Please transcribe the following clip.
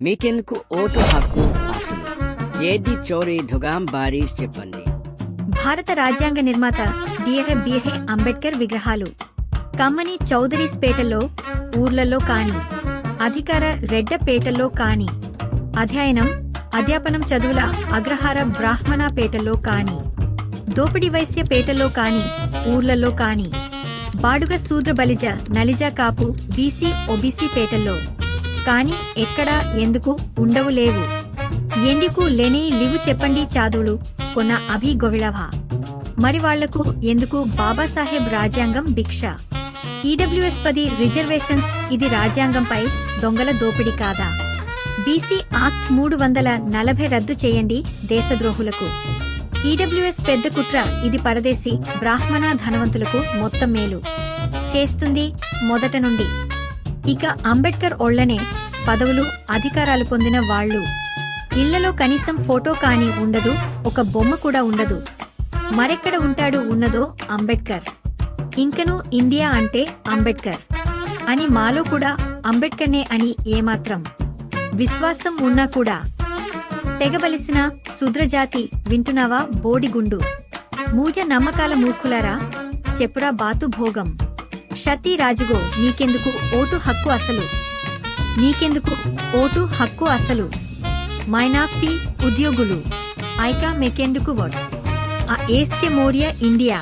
మీకెందుకు ఓటు హక్కు అసలు? ఏది చోరీ దుగాం బారీస్ చెప్పండి. భారత రాజ్యాంగ నిర్మాత డిఎహె బిఎహె అంబేద్కర్ విగ్రహాలు. కమ్మని చౌదరీస్పేటలో ఊర్లలో కాని అధికార రెడ్డపేటలో కాని అధ్యయనం అధ్యాపనం చదువుల అగ్రహార బ్రాహ్మణపేటలో కాని దోపిడి వైశ్య పేటలో కాని ఊర్లలో కాని బాడుగ శూద్ర బలిజ నలిజ కాపు బీసీ ఒబీసీ పేటల్లో. కానీ ఎక్కడా ఎందుకు ఉండవు లేవు. ఎందుకు లేని లివు చెప్పండి చాదులు కొన్న అభి గొవిళవా మరి వాళ్ళకు ఎందుకు బాబాసాహెబ్ రాజ్యాంగం భిక్ష? ఈడబ్ల్యూఎస్ పది రిజర్వేషన్స్ ఇది రాజ్యాంగంపై దొంగల దోపిడీ కాదా? బీసీ ఆక్ట్ మూడు వందల నలభై రద్దు చేయండి దేశద్రోహులకు. ఈడబ్ల్యూఎస్ పెద్ద కుట్ర ఇది పరదేశీ బ్రాహ్మణ ధనవంతులకు మొత్తం మేలు. చేస్తుంది మొదట నుండి. ఇక అంబేద్కర్ ఒళ్ళనే పదవులు అధికారాలు పొందిన వాళ్ళు. ఇళ్ళలో కనీసం ఫోటో కానీ ఉండదు ఒక బొమ్మ కూడా ఉండదు. మరెక్కడ ఉంటాడు ఉన్నదో అంబేద్కర్ ఇంకను ఇండియా అంటే అంబేద్కర్ అని మాలో కూడా అంబేద్కర్నే అని ఏమాత్రం విశ్వాసం ఉన్నా కూడా. తెగబలిసిన శుద్రజాతి వింటున్నావా బోడిగుండు? మూజ నమ్మకాల మూర్ఖులారా చెప్పురా బాతు భోగం క్షతి రాజుగో నీకెందుకు ఓటు హక్కు అసలు? నీకెందుకు ఓటు హక్కు అసలు? మైనార్టీ ఉద్యోగులు ఐకా మెకెందుకు వడ్ ఆ ఏస్కే మోరియా ఇండియా.